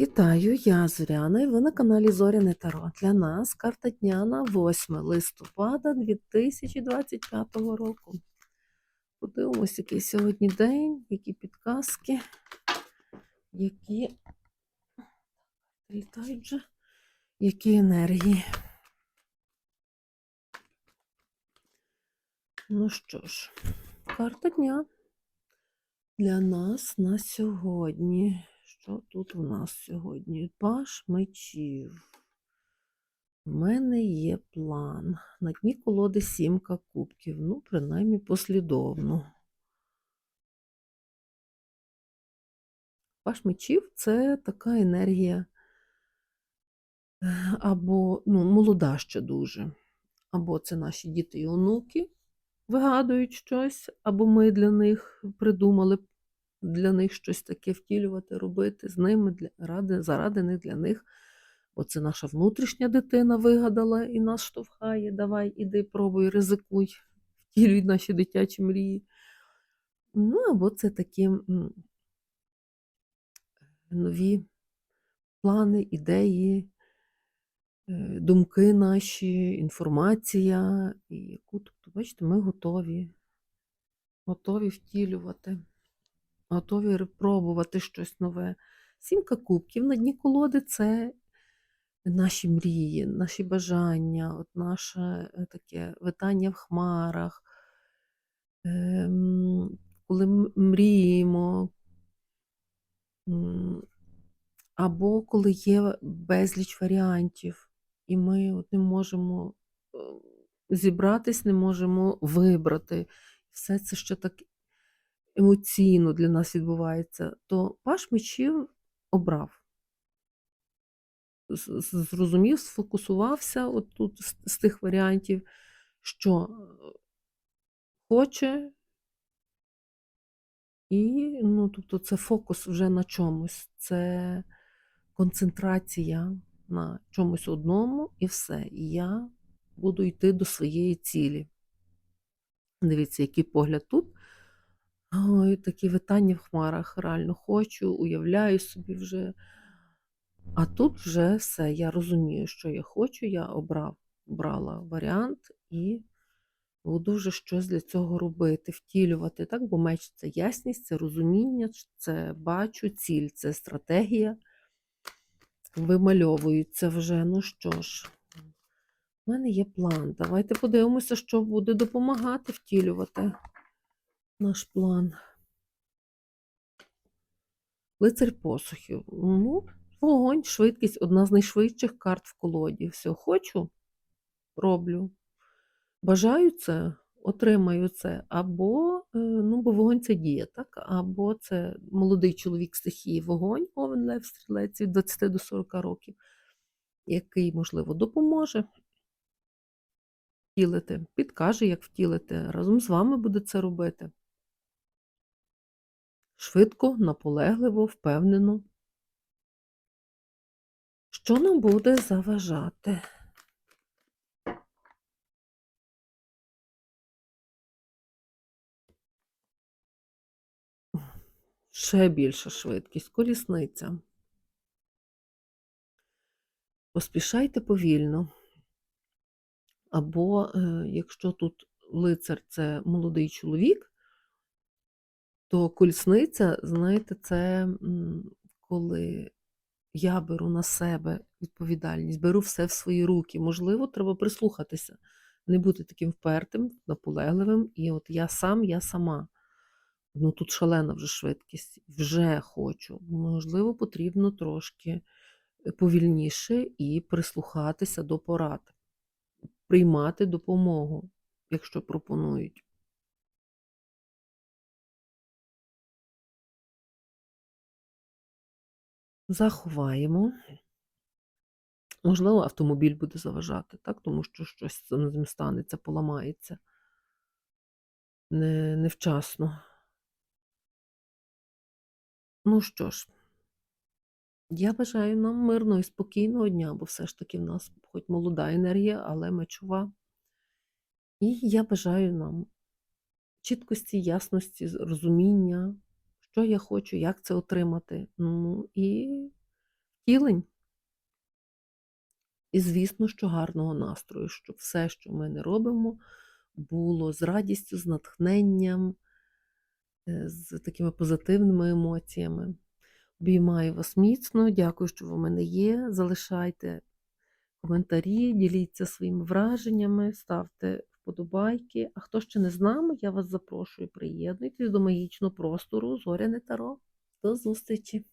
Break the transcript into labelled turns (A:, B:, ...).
A: Вітаю, я Зоряна, і ви на каналі Зоряне Таро. Для нас карта дня на 8 листопада 2025 року. Подивимось, який сьогодні день, які підказки, які літають вже, які енергії. Ну що ж, карта дня для нас на сьогодні. Що тут у нас сьогодні? Паш мечів. У мене є план. На дні колоди сімка кубків. Ну, принаймні, послідовно. Паш мечів це така енергія або ну, молода ще дуже. Або це наші діти і онуки вигадують щось, або ми для них придумали для них щось таке втілювати, робити з ними для, ради, заради них для них. Бо це наша внутрішня дитина вигадала і нас штовхає. Давай, іди, пробуй, ризикуй, втілюй наші дитячі мрії. Ну, або це такі нові плани, ідеї, е, думки наші, інформація, і яку, тобто, бачите, ми готові, готові втілювати готові пробувати щось нове. Сімка кубків на дні колоди це наші мрії, наші бажання, от наше е, таке витання в хмарах, ем, коли мріємо, або коли є безліч варіантів, і ми от не можемо е, зібратись, не можемо вибрати. Все це ще так емоційно для нас відбувається, то паш мечів обрав. Зрозумів, сфокусувався от тут з, з тих варіантів, що е, хоче, і ну, тобто це фокус вже на чомусь, це концентрація на чомусь одному і все. І я буду йти до своєї цілі. Дивіться, який погляд тут. Ой, такі витання в хмарах. Реально хочу, уявляю собі вже. А тут вже все. Я розумію, що я хочу. Я обрав, обрала варіант і буду вже щось для цього робити, втілювати. Так, бо меч це ясність, це розуміння, це бачу, ціль, це стратегія. Вимальовується вже. Ну що ж, в мене є план. Давайте подивимося, що буде допомагати втілювати наш план. Лицар посухів. Ну, вогонь, швидкість одна з найшвидших карт в колоді. Все, хочу, роблю. Бажаю це, отримаю це. Або, е, ну, бо вогонь це діє, так? Або це молодий чоловік стихії вогонь, Овен Лев Стрілець від 20 до 40 років, який, можливо, допоможе втілити, підкаже, як втілити. Разом з вами буде це робити. Швидко, наполегливо, впевнено. Що нам буде заважати? Ще більша швидкість, колісниця. Поспішайте повільно. Або, е, якщо тут лицар це молодий чоловік, то колісниця, знаєте, це коли я беру на себе відповідальність, беру все в свої руки. Можливо, треба прислухатися, не бути таким впертим, наполегливим. І от я сам, я сама. Ну тут шалена вже швидкість, вже хочу. Можливо, потрібно трошки е, повільніше і прислухатися до порад, приймати допомогу, якщо пропонують. Заховаємо. Можливо, автомобіль буде заважати, так? тому що щось з ним станеться, поламається не, невчасно. Ну що ж, я бажаю нам мирного і спокійного дня, бо все ж таки в нас хоч молода енергія, але мечова. І я бажаю нам чіткості, ясності, розуміння, що я хочу, як це отримати. Ну і втілень. І, звісно, що гарного настрою, щоб все, що ми не робимо, було з радістю, з натхненням, е, з такими позитивними емоціями. Обіймаю вас міцно, дякую, що ви в мене є. Залишайте коментарі, діліться своїми враженнями, ставте вподобайки. А хто ще не з нами, я вас запрошую, приєднуйтесь до магічного простору Зоряне Таро. До зустрічі!